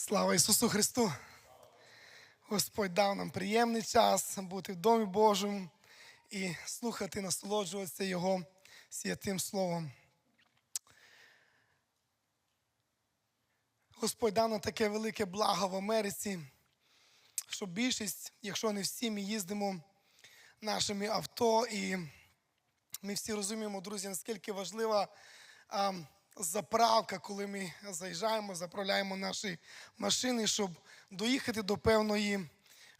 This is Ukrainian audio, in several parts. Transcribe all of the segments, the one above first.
Слава Ісусу Христу! Господь дав нам приємний час бути в Домі Божому і слухати, насолоджуватися Його святим Словом. Господь дав нам таке велике благо в Америці, що більшість, якщо не всі, ми їздимо нашими авто, і ми всі розуміємо, друзі, наскільки важлива заправка, коли ми заїжджаємо, заправляємо наші машини, щоб доїхати до певної,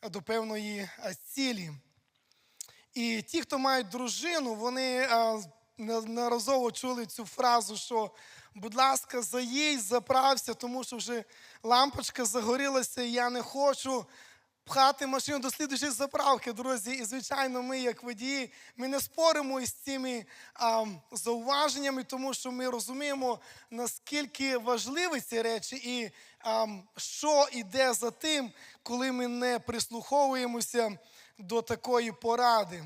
до певної цілі. І ті, хто мають дружину, вони а, неодноразово чули цю фразу, що, будь ласка, заїдь, заправся, тому що вже лампочка загорілася, і я не хочу пхати машину до слідуючої заправки, друзі. І, звичайно, ми, як водії, ми не споримо із цими а, зауваженнями, тому що ми розуміємо, наскільки важливі ці речі, і а, що йде за тим, коли ми не прислуховуємося до такої поради.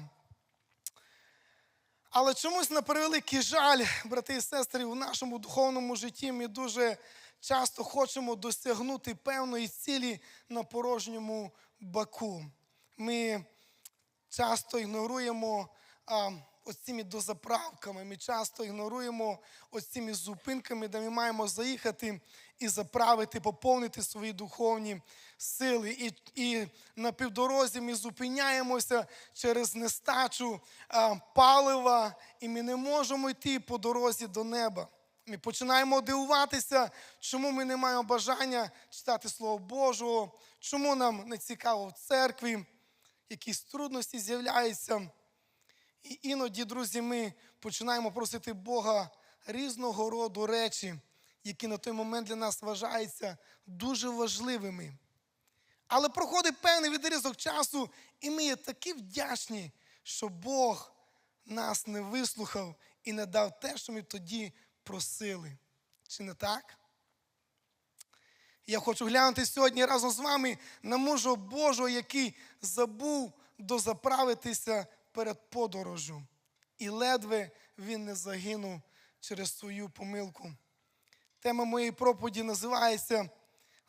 Але чомусь на превеликий жаль, брати і сестри, у нашому духовному житті ми дуже часто хочемо досягнути певної цілі на порожньому баку. Ми часто ігноруємо а, оцими дозаправками, ми часто ігноруємо оцими зупинками, де ми маємо заїхати і заправити, поповнити свої духовні сили. І, і на півдорозі ми зупиняємося через нестачу а, палива, і ми не можемо йти по дорозі до неба. Ми починаємо дивуватися, чому ми не маємо бажання читати Слово Божого, чому нам не цікаво в церкві, якісь трудності з'являються. І іноді, друзі, ми починаємо просити Бога різного роду речі, які на той момент для нас вважаються дуже важливими. Але проходить певний відрізок часу, і ми є такі вдячні, що Бог нас не вислухав і не дав те, що ми тоді просили. Чи не так? Я хочу глянути сьогодні разом з вами на мужа Божого, який забув дозаправитися перед подорожю. І ледве він не загинув через свою помилку. Тема моєї проповіді називається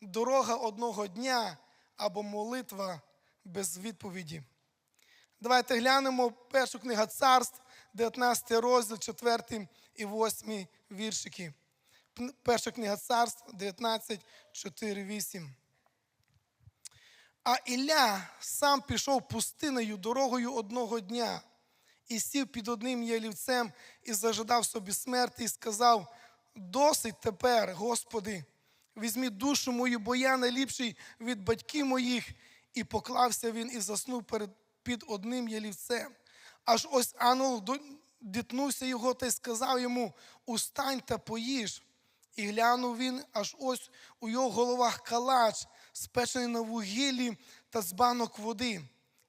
Дорога одного дня або молитва без відповіді. Давайте глянемо першу книгу царств, 19 розділ, 4 і 8 віршики. Перша книга царств 19, 4, 8. А Ілля сам пішов пустиною дорогою одного дня і сів під одним ялівцем і зажадав собі смерти, і сказав: Досить тепер, Господи, візьмі душу мою, бо я найліпший від батьків моїх. І поклався він і заснув перед, під одним ялівцем. Аж ось ангел дітнувся його та й сказав йому: Устань та поїж. І глянув він, аж ось у його головах калач, спечений на вугіллі та з банок води.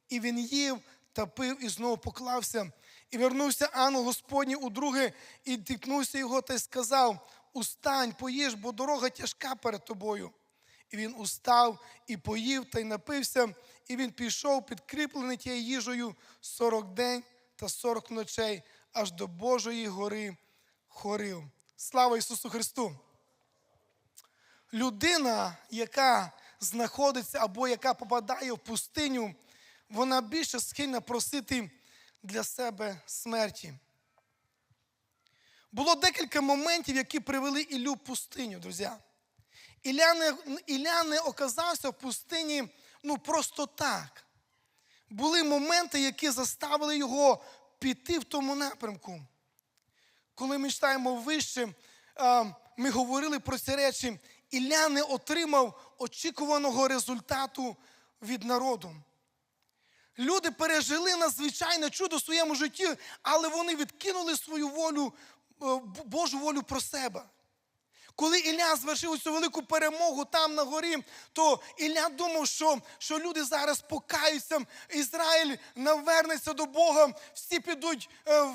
І він їв та пив і знову поклався. І вернувся ангел Господній удруге, і дикнувся його та й сказав: Устань, поїж, бо дорога тяжка перед тобою. І він устав і поїв та й напився, і він пішов, підкріплений тією їжею сорок день та сорок ночей, аж до Божої гори хорив. Слава Ісусу Христу! Людина, яка знаходиться або яка попадає в пустиню, вона більше схильна просити для себе смерті. Було декілька моментів, які привели Іллю в пустиню, друзі. Ілля не, Ілля не оказався в пустині ну, просто так. Були моменти, які заставили його піти в тому напрямку. Коли ми читаємо вище, ми говорили про ці речі, Ілля не отримав очікуваного результату від народу. Люди пережили надзвичайне чудо в своєму житті, але вони відкинули свою волю, Божу волю про себе. Коли Ілля звершив цю велику перемогу там на горі, то Ілля думав, що що люди зараз покаються, Ізраїль навернеться до Бога, всі підуть е,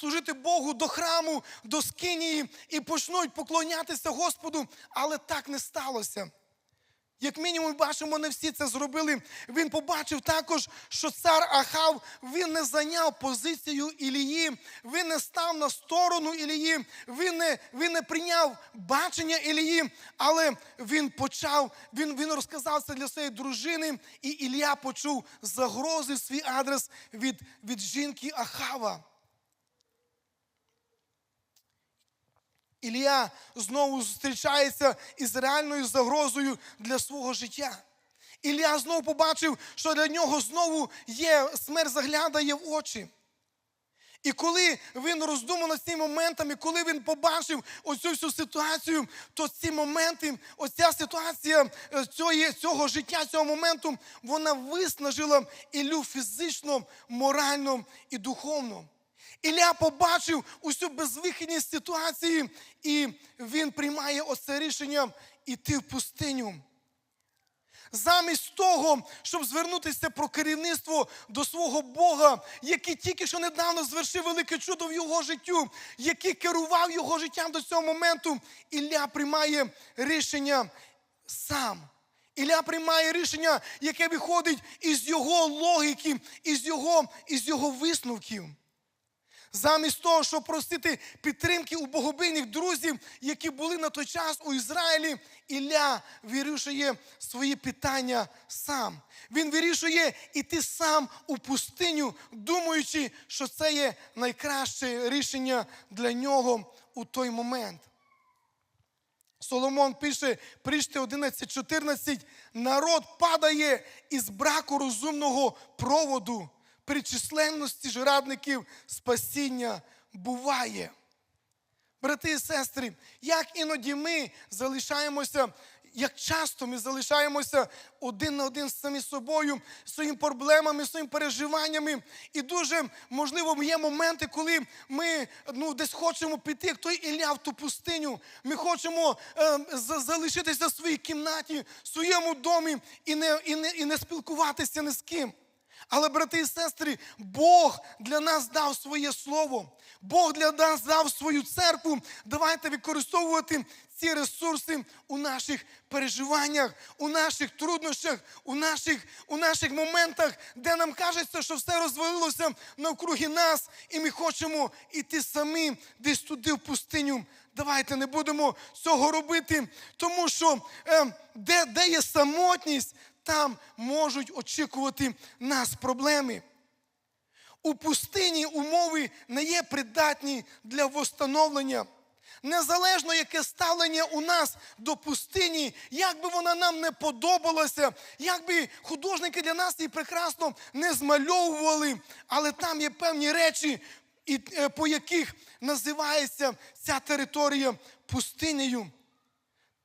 служити Богу до храму, до скинії і почнуть поклонятися Господу. Але так не сталося. Як мінімум, бачимо, не всі це зробили. Він побачив також, що цар Ахав він не зайняв позицію Ілії, він не став на сторону Ілії, він не, він не прийняв бачення Ілії, але він почав, він, він розказав це для своєї дружини, і Ілля почув загрози в свій адрес від, від жінки Ахава. Ілія знову зустрічається із реальною загрозою для свого життя. Ілля знову побачив, що для нього знову є смерть заглядає в очі. І коли він роздумав над цими моментами, коли він побачив оцю всю ситуацію, то ці моменти, оця ситуація е, цього, цього життя, цього моменту, вона виснажила Іллю фізично, морально і духовно. Ілля побачив усю безвихідність ситуації, і він приймає оце рішення іти в пустиню. Замість того, щоб звернутися про керівництво до свого Бога, який тільки що недавно звершив велике чудо в його життю, який керував його життям до цього моменту, Ілля приймає рішення сам. Ілля приймає рішення, яке виходить із його логіки, із його, із його висновків. Замість того, щоб просити підтримки у богобійних друзів, які були на той час у Ізраїлі, Ілля вирішує свої питання сам. Він вирішує іти сам у пустиню, думаючи, що це є найкраще рішення для нього у той момент. Соломон пише, прийшти 11.14, народ падає із браку розумного проводу при численності ж радників спасіння буває. Брати і сестри, як іноді ми залишаємося, як часто ми залишаємося один на один з самі собою, своїми проблемами, своїми переживаннями. І дуже можливо є моменти, коли ми ну, десь хочемо піти, як той Ілля в ту пустиню. Ми хочемо е, залишитися в своїй кімнаті, в своєму домі і не, і, не, і не спілкуватися ні з ким. Але, брати і сестри, Бог для нас дав своє слово. Бог для нас дав свою церкву. Давайте використовувати ці ресурси у наших переживаннях, у наших труднощах, у наших у наших моментах, де нам кажеться, що все розвалилося навкруги нас, і ми хочемо йти самі десь туди, в пустиню. Давайте не будемо цього робити, тому що е, де, де є самотність, там можуть очікувати нас проблеми. У пустині умови не є придатні для восстановлення. Незалежно, яке ставлення у нас до пустині, як би вона нам не подобалася, як би художники для нас її прекрасно не змальовували, але там є певні речі, е, по яких називається ця територія пустинею.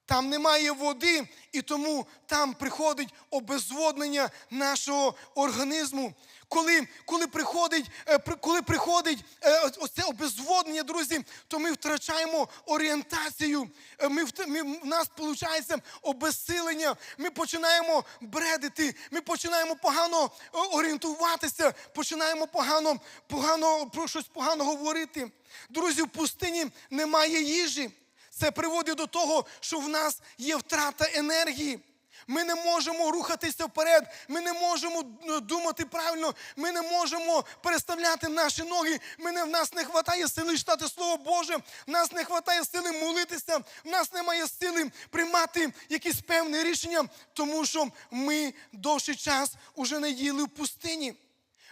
Там немає води, і тому там приходить обезводнення нашого організму. Коли коли приходить е, коли приходить е, оце обезводнення, друзі, то ми втрачаємо орієнтацію. Е, ми, ми, У нас виходить обезсилення. Ми починаємо бредити, ми починаємо погано орієнтуватися, починаємо погано, погано про щось погано говорити. Друзі, в пустині немає їжі. Це приводить до того, що в нас є втрата енергії. Ми не можемо рухатися вперед, ми не можемо ну, думати правильно, ми не можемо переставляти наші ноги. Ми не, В нас не вистачає сили читати Слово Боже, в нас не вистачає сили молитися, в нас немає сили приймати якісь певні рішення, тому що ми довший час уже не їли в пустині.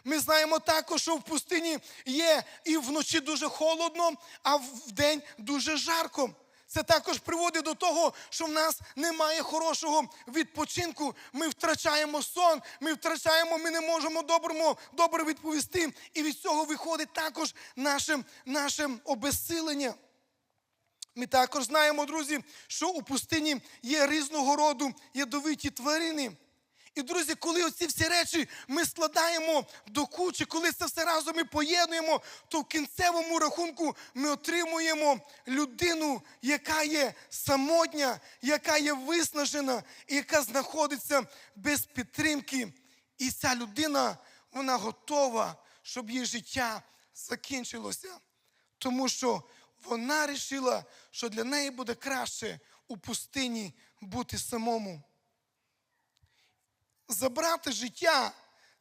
Ми знаємо також, що в пустині є і вночі дуже холодно, а в день дуже жарко. Це також приводить до того, що в нас немає хорошого відпочинку. Ми втрачаємо сон, ми втрачаємо, ми не можемо доброму, добре відповісти. І від цього виходить також наше, наше обезсилення. Ми також знаємо, друзі, що у пустині є різного роду ядовиті тварини. І, друзі, коли оці всі речі ми складаємо до кучі, коли це все разом ми поєднуємо, то в кінцевому рахунку ми отримуємо людину, яка є самотня, яка є виснажена, і яка знаходиться без підтримки. І ця людина, вона готова, щоб її життя закінчилося. Тому що вона вирішила, що для неї буде краще у пустині бути самому. Забрати життя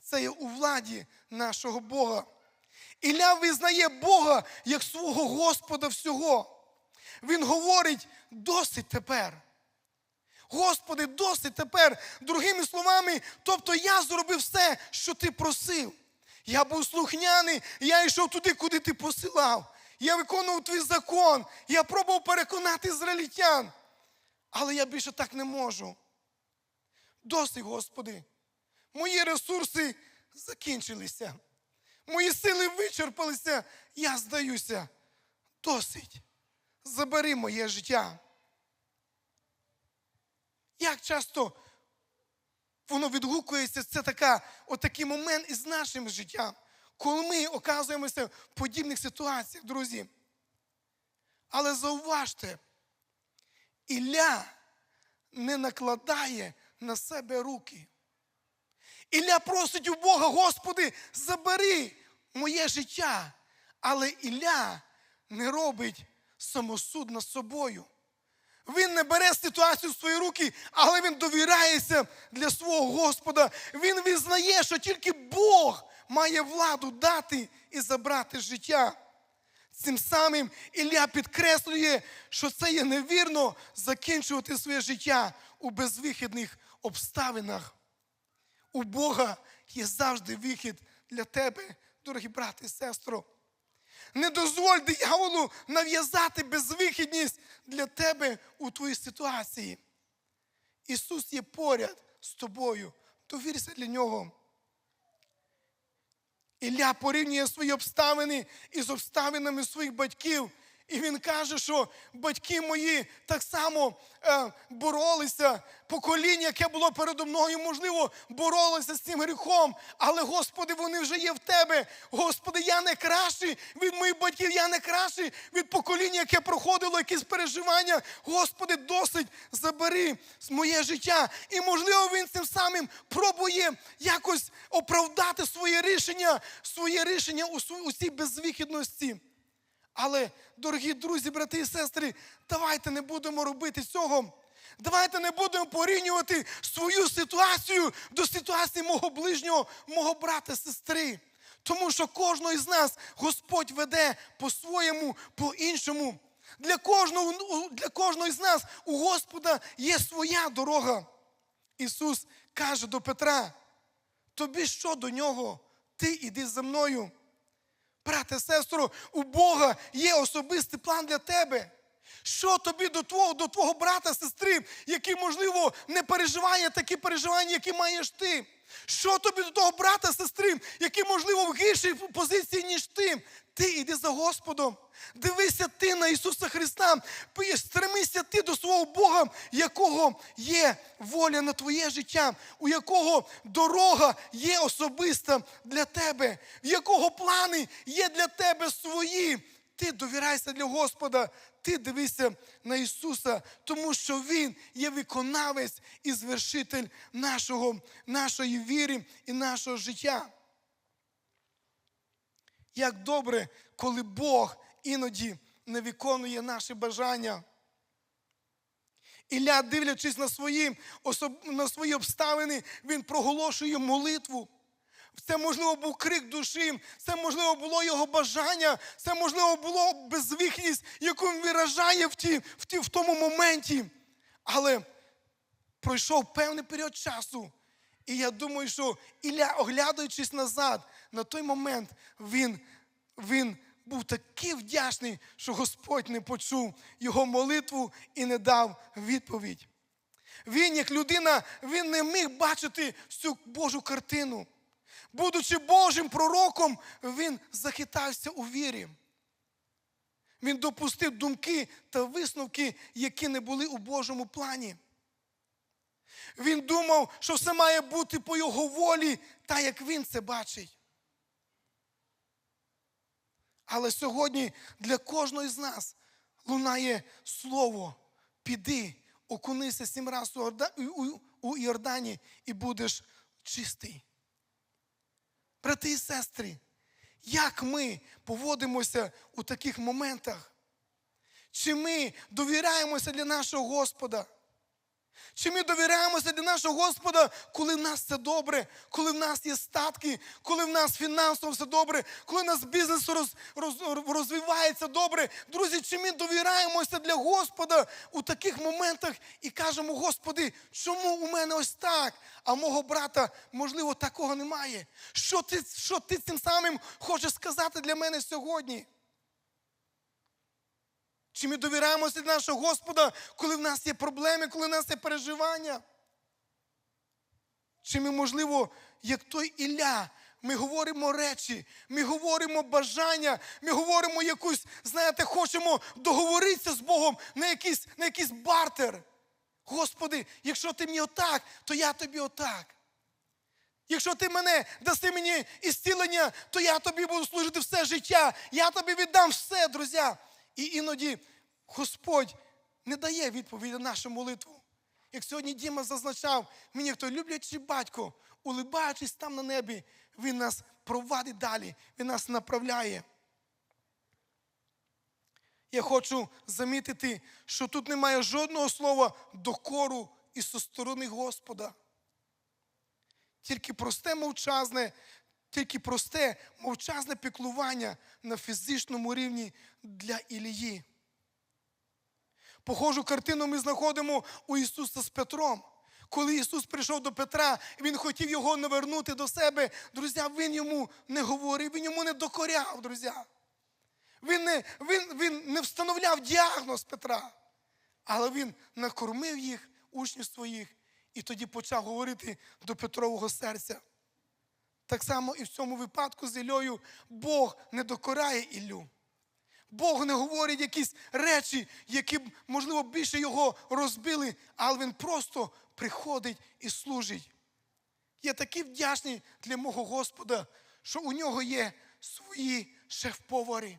це є у владі нашого Бога. Ілля визнає Бога як свого Господа всього. Він говорить: досить тепер. Господи, досить тепер. Другими словами, тобто я зробив все, що ти просив. Я був слухняний, я йшов туди, куди ти посилав. Я виконував твій закон. Я пробував переконати ізраїльтян. Але я більше так не можу. Досить, Господи. Мої ресурси закінчилися. Мої сили вичерпалися. Я здаюся. Досить. Забери моє життя. Як часто воно відгукується, це така, отакий момент із нашим життям, коли ми оказуємося в подібних ситуаціях, друзі. Але зауважте, Ілля не накладає на себе руки. Ілля просить у Бога, Господи, забери моє життя. Але Ілля не робить самосуд над собою. Він не бере ситуацію в свої руки, але він довіряється для свого Господа. Він визнає, що тільки Бог має владу дати і забрати життя. Цим самим Ілля підкреслює, що це є невірно закінчувати своє життя у безвихідних обставинах. У Бога є завжди вихід для тебе, дорогі брати і сестро. Не дозволь дияволу нав'язати безвихідність для тебе у твоїй ситуації. Ісус є поряд з тобою. Довірся для нього. Ілля порівнює свої обставини із обставинами своїх батьків. І він каже, що батьки мої так само е, боролися, покоління, яке було передо мною, можливо, боролося з цим гріхом. Але, Господи, вони вже є в тебе. Господи, я не кращий від моїх батьків, я не кращий від покоління, яке проходило якісь переживання. Господи, досить забери моє життя. І, можливо, він цим самим пробує якось оправдати своє рішення, своє рішення у, у цій безвихідності. Але, дорогі друзі, брати і сестри, давайте не будемо робити цього. Давайте не будемо порівнювати свою ситуацію до ситуації мого ближнього, мого брата, сестри. Тому що кожного із нас Господь веде по-своєму, по-іншому. Для кожного, для кожного із нас у Господа є своя дорога. Ісус каже до Петра: тобі що до нього? Ти іди за мною. Брате, сестру, у Бога є особистий план для тебе. Що тобі до твого, до твого брата, сестри, який, можливо, не переживає такі переживання, які маєш ти? Що тобі до того брата, сестри, який, можливо, в гіршій позиції, ніж ти? Ти іди за Господом. Дивися ти на Ісуса Христа. Стремися ти до свого Бога, якого є воля на твоє життя, у якого дорога є особиста для тебе, в якого плани є для тебе свої. Ти довіряйся для Господа, ти дивися на Ісуса, тому що Він є виконавець і звершитель нашого, нашої віри і нашого життя. Як добре, коли Бог іноді не виконує наші бажання. Ілля, дивлячись на свої, на свої обставини, він проголошує молитву. Це, можливо, був крик душі, це, можливо, було його бажання, це, можливо, було безвихність, яку він виражає в, ті, в, ті, в тому моменті. Але пройшов певний період часу. І я думаю, що Ілля, оглядаючись назад, на той момент він, він був такий вдячний, що Господь не почув його молитву і не дав відповідь. Він, як людина, він не міг бачити всю Божу картину. Будучи Божим пророком, він захитався у вірі. Він допустив думки та висновки, які не були у Божому плані. Він думав, що все має бути по його волі, так як він це бачить. Але сьогодні для кожного з нас лунає слово: піди, окунися сім разів у Орда- у- у Іордані і будеш чистий. Брати і сестри, як ми поводимося у таких моментах? Чи ми довіряємося для нашого Господа? Чи ми довіряємося для нашого Господа, коли в нас все добре, коли в нас є статки, коли в нас фінансово все добре, коли в нас бізнес роз, роз, розвивається добре. Друзі, чи ми довіряємося для Господа у таких моментах і кажемо, Господи, чому у мене ось так, а мого брата, можливо, такого немає? Що ти, що ти цим самим хочеш сказати для мене сьогодні? Чи ми довіряємося для нашого Господа, коли в нас є проблеми, коли в нас є переживання? Чи ми, можливо, як той Ілля, ми говоримо речі, ми говоримо бажання, ми говоримо якусь, знаєте, хочемо договоритися з Богом на якийсь, на якийсь бартер. Господи, якщо ти мені отак, то я тобі отак. Якщо ти мене даси мені ісцілення, то я тобі буду служити все життя. Я тобі віддам все, друзі. І іноді Господь не дає відповіді на нашу молитву. Як сьогодні Діма зазначав, мені хто люблячий батько, улибаючись там на небі, він нас провадить далі, він нас направляє. Я хочу замітити, що тут немає жодного слова докору і зі сторони Господа. Тільки просте мовчазне, тільки просте мовчазне піклування на фізичному рівні для Ілії. Похожу картину ми знаходимо у Ісуса з Петром. Коли Ісус прийшов до Петра, Він хотів його навернути до себе, друзі, Він йому не говорив, Він йому не докоряв, друзі. Він не, він, він не встановляв діагноз Петра, але він накормив їх, учнів своїх, і тоді почав говорити до Петрового серця. Так само і в цьому випадку з Іллею Бог не докоряє Іллю. Бог не говорить якісь речі, які можливо, більше його розбили, але він просто приходить і служить. Я такий вдячний для мого Господа, що у нього є свої шеф-повари.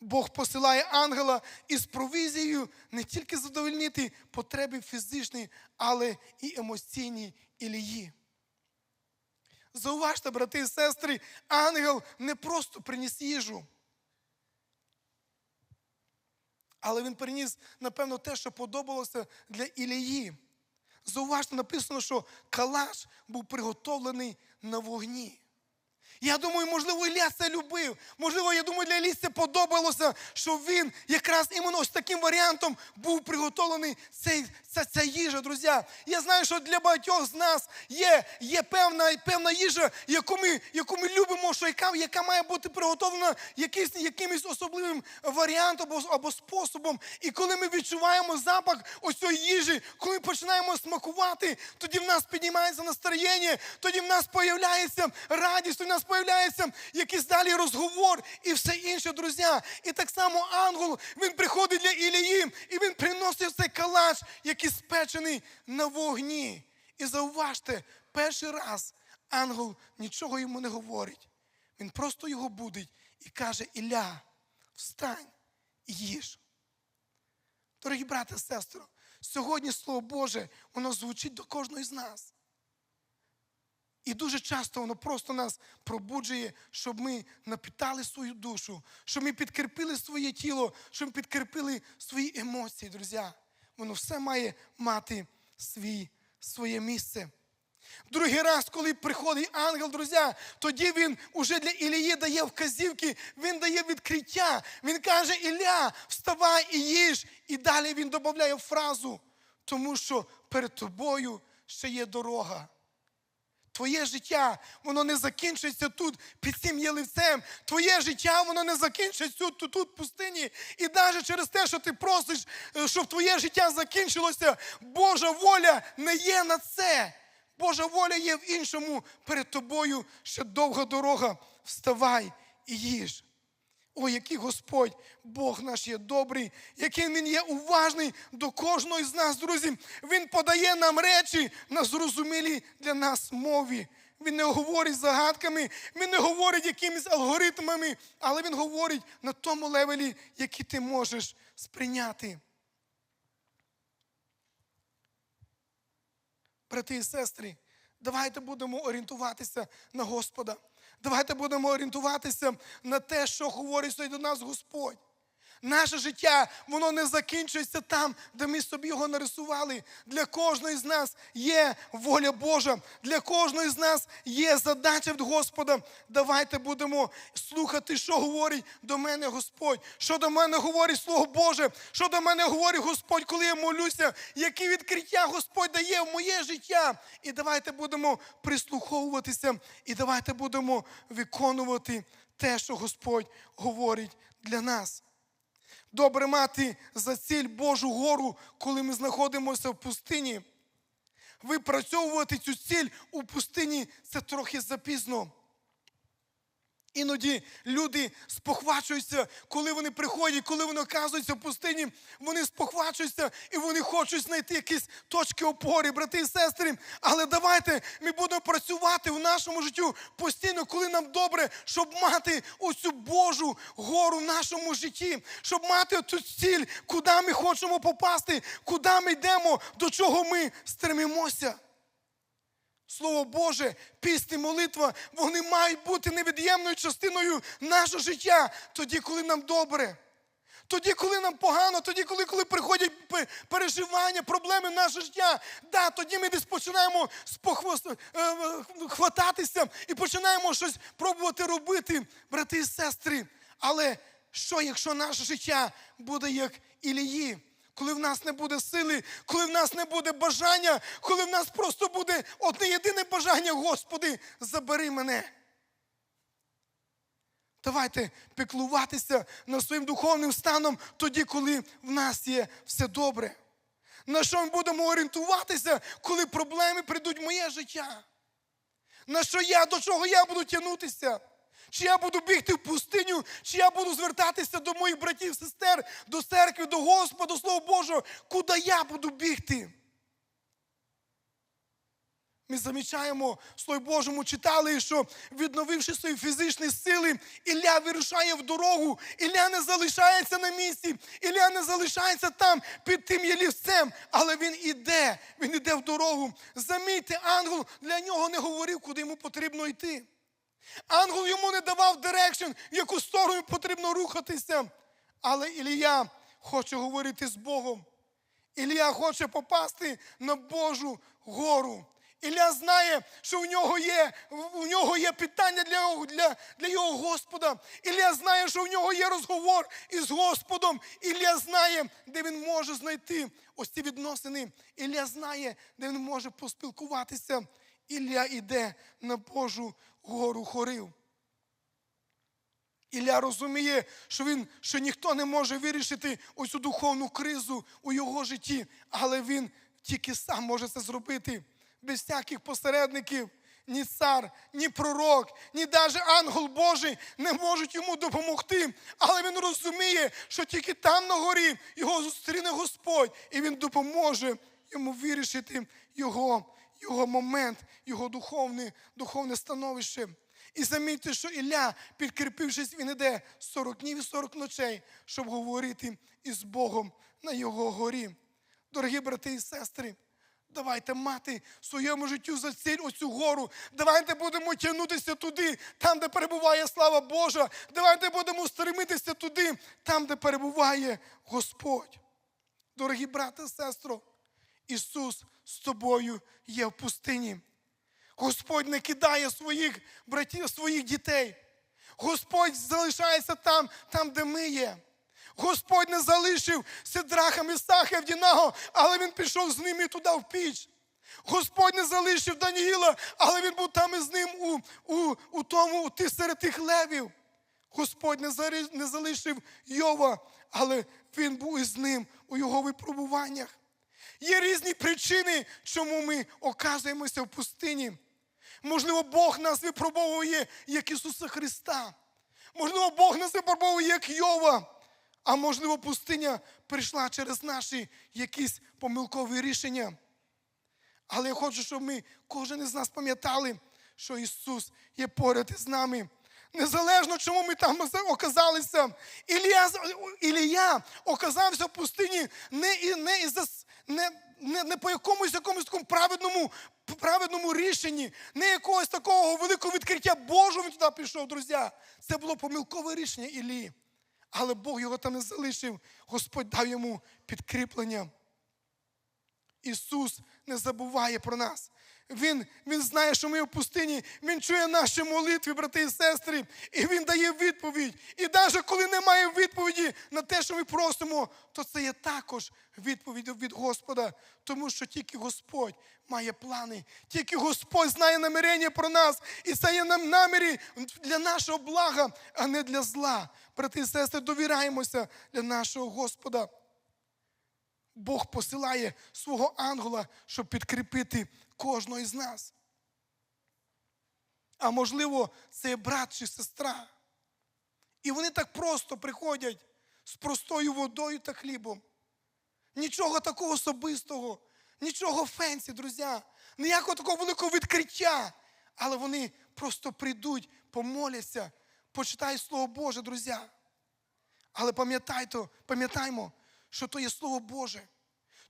Бог посилає ангела із провізією не тільки задовольнити потреби фізичні, але і емоційні Ілії. Зауважте, брати і сестри, ангел не просто приніс їжу. Але він приніс, напевно, те, що подобалося для Ілії. Зауважте, написано, що калаш був приготовлений на вогні. Я думаю, можливо, Ілля це любив. Можливо, я думаю, для Іллі подобалося, що він якраз іменно ось таким варіантом був приготовлений цей, ця, ця їжа, друзі. Я знаю, що для багатьох з нас є є певна певна їжа, яку ми яку ми любимо, що яка яка має бути приготовлена якийсь, якимось особливим варіантом або, або способом. І коли ми відчуваємо запах ось цієї їжі, коли починаємо смакувати, тоді в нас піднімається настроєння, тоді в нас появляється радість, тоді в нас появляється якийсь далі розговор і все інше, друзі. І так само ангел, він приходить для Ілії, і він приносить цей калач, який спечений на вогні. І зауважте, перший раз ангел нічого йому не говорить. Він просто його будить і каже: Ілля, встань і їж. Дорогі брати сестри, сьогодні Слово Боже, воно звучить до кожного з нас. І дуже часто воно просто нас пробуджує, щоб ми напитали свою душу, щоб ми підкріпили своє тіло, щоб ми підкріпили свої емоції, друзі. Воно все має мати свій, своє місце. Другий раз, коли приходить ангел, друзі, тоді він уже для Ілії дає вказівки, він дає відкриття. Він каже: Ілля, вставай і їж. І далі він додає фразу, тому що перед тобою ще є дорога. Твоє життя, воно не закінчиться тут під цим єливцем. Твоє життя, воно не закінчиться тут, тут, тут в пустині. І навіть через те, що ти просиш, е, щоб твоє життя закінчилося, Божа воля не є на це. Божа воля є в іншому. Перед тобою ще довга дорога. Вставай і їж. О, який Господь, Бог наш є добрий, який Він є уважний до кожного з нас, друзі. Він подає нам речі на зрозумілій для нас мові. Він не говорить загадками, він не говорить якимись алгоритмами, але він говорить на тому левелі, який ти можеш сприйняти. Брати і сестри, давайте будемо орієнтуватися на Господа. Давайте будемо орієнтуватися на те, що говорить сьогодні до нас Господь. Наше життя, воно не закінчується там, де ми собі його нарисували. Для кожної з нас є воля Божа, для кожної з нас є задача від Господа. Давайте будемо слухати, що говорить до мене Господь, що до мене говорить Слово Боже, що до мене говорить Господь, коли я молюся, які відкриття Господь дає в моє життя. І давайте будемо прислуховуватися, і давайте будемо виконувати те, що Господь говорить для нас. Добре мати за ціль Божу гору, коли ми знаходимося в пустині. Випрацьовувати цю ціль у пустині це трохи запізно. Іноді люди спохвачуються, коли вони приходять, коли вони оказуються в пустині, вони спохвачуються і вони хочуть знайти якісь точки опори, брати і сестри. Але давайте ми будемо працювати в нашому життю постійно, коли нам добре, щоб мати оцю Божу гору в нашому житті, щоб мати цю ціль, куди ми хочемо попасти, куди ми йдемо, до чого ми стремимося. Слово Боже, пісні, молитва, вони мають бути невід'ємною частиною нашого життя, тоді, коли нам добре. Тоді, коли нам погано, тоді, коли, коли приходять переживання, проблеми в наше життя, да, тоді ми десь починаємо е, хвататися і починаємо щось пробувати робити, брати і сестри. Але що, якщо наше життя буде як Ілії? Коли в нас не буде сили, коли в нас не буде бажання, коли в нас просто буде одне єдине бажання, Господи, забери мене. Давайте піклуватися над своїм духовним станом тоді, коли в нас є все добре. На що ми будемо орієнтуватися, коли проблеми прийдуть в моє життя? На що я, до чого я буду тягнутися? Чи я буду бігти в пустиню, чи я буду звертатися до моїх братів, сестер, до церкви, до Господа, до Слова Божого, куди я буду бігти? Ми замічаємо в Слові Божому, читали, що відновивши свої фізичні сили, Ілля вирушає в дорогу, Ілля не залишається на місці, Ілля не залишається там під тим ялівцем, але він іде, він іде в дорогу. Замітьте, ангел для нього не говорив, куди йому потрібно йти. Ангел йому не давав дирекшн, в яку сторону потрібно рухатися. Але Ілія хоче говорити з Богом. Ілія хоче попасти на Божу гору. Ілля знає, що в нього є, в нього є питання для, для, для його Господа. Ілля знає, що в нього є розговор із Господом. Ілля знає, де він може знайти ось ці відносини. Ілля знає, де він може поспілкуватися. Ілля йде на Божу гору хорив. Ілля розуміє, що він, що ніхто не може вирішити оцю духовну кризу у його житті, але він тільки сам може це зробити без всяких посередників. Ні цар, ні пророк, ні навіть ангел Божий не можуть йому допомогти. Але він розуміє, що тільки там на горі його зустріне Господь, і він допоможе йому вирішити його, його момент, його духовне, духовне становище. І замітьте, що Ілля, підкріпившись, він іде 40 днів і 40 ночей, щоб говорити із Богом на його горі. Дорогі брати і сестри, давайте мати своєму життю за ціль оцю гору. Давайте будемо тягнутися туди, там, де перебуває слава Божа. Давайте будемо стремитися туди, там, де перебуває Господь. Дорогі брати і сестро, Ісус з тобою є в пустині. Господь не кидає своїх братів, своїх дітей. Господь залишається там, там, де ми є. Господь не залишив Сидраха, Місаха, Авдінаго, але він пішов з ними туди в піч. Господь не залишив Даніїла, але він був там із ним у, у, у тому, у тих, серед тих левів. Господь не, не залишив Йова, але він був із ним у його випробуваннях. Є різні причини, чому ми оказуємося в пустині. Можливо, Бог нас випробовує, як Ісуса Христа. Можливо, Бог нас випробовує, як Йова. А можливо, пустиня прийшла через наші якісь помилкові рішення. Але я хочу, щоб ми, кожен із нас пам'ятали, що Ісус є поряд із нами. Незалежно, чому ми там оказалися. Ілія, Ілія оказався в пустині не, не, із не, не, не по якомусь якомусь такому праведному, праведному рішенні, не якогось такого великого відкриття Божого він туди пішов, друзі. Це було помилкове рішення Ілії. Але Бог його там не залишив. Господь дав йому підкріплення. Ісус не забуває про нас. Він, він знає, що ми в пустині, Він чує наші молитви, брати і сестри, і Він дає відповідь. І навіть коли немає відповіді на те, що ми просимо, то це є також відповідь від Господа. Тому що тільки Господь має плани, тільки Господь знає намірення про нас. І це є нам намірі для нашого блага, а не для зла. Брати і сестри, довіряємося для нашого Господа. Бог посилає свого ангела, щоб підкріпити кожного із нас. А можливо, це брат чи сестра. І вони так просто приходять з простою водою та хлібом. Нічого такого особистого, нічого фенсі, друзі, ніякого такого великого відкриття. Але вони просто прийдуть, помоляться, почитають Слово Боже, друзі. Але пам'ятайте, пам'ятаймо, що то є Слово Боже.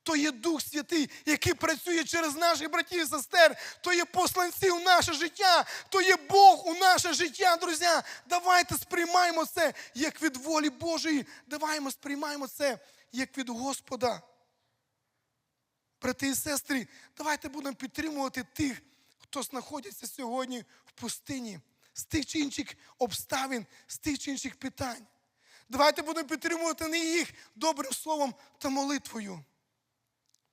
То є Дух Святий, який працює через наших братів і сестер, то є посланці у наше життя, то є Бог у наше життя, друзі. Давайте сприймаємо це як від волі Божої. Давайте сприймаємо це як від Господа. Брати і сестри, давайте будемо підтримувати тих, хто знаходиться сьогодні в пустині, з тих чи інших обставин, з тих чи інших питань. Давайте будемо підтримувати не їх добрим словом та молитвою.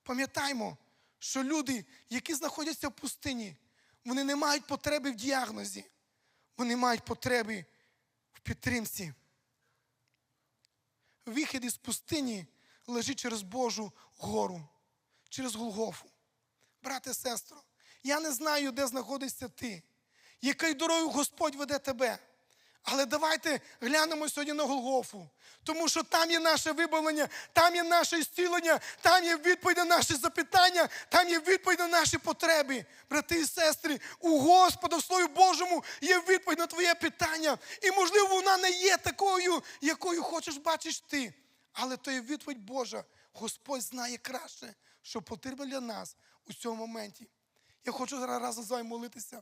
Пам'ятаймо, що люди, які знаходяться в пустині, вони не мають потреби в діагнозі, вони мають потреби в підтримці. Вихід із пустині лежить через Божу гору, через Голгофу. Брате, сестро, я не знаю, де знаходишся ти, якою дорогою Господь веде тебе. Але давайте глянемо сьогодні на Голгофу, тому що там є наше вибавлення, там є наше зцілення, там є відповідь на наші запитання, там є відповідь на наші потреби. Брати і сестри, у Господа в Слові Божому є відповідь на твоє питання. І, можливо, вона не є такою, якою хочеш бачиш ти. Але то є відповідь Божа. Господь знає краще, що потрібно для нас у цьому моменті. Я хочу зараз разом з вами молитися.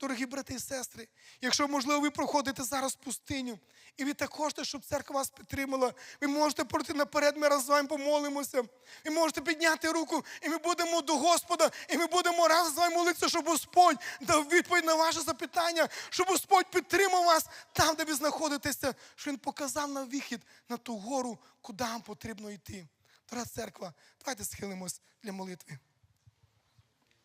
Дорогі брати і сестри, якщо, можливо, ви проходите зараз пустиню, і ви так щоб церква вас підтримала, ви можете пройти наперед, ми разом з вами помолимося. Ви можете підняти руку, і ми будемо до Господа, і ми будемо разом з вами молитися, щоб Господь дав відповідь на ваше запитання, щоб Господь підтримав вас там, де ви знаходитеся, що Він показав нам вихід на ту гору, куди вам потрібно йти. Дорога церква, давайте схилимось для молитви.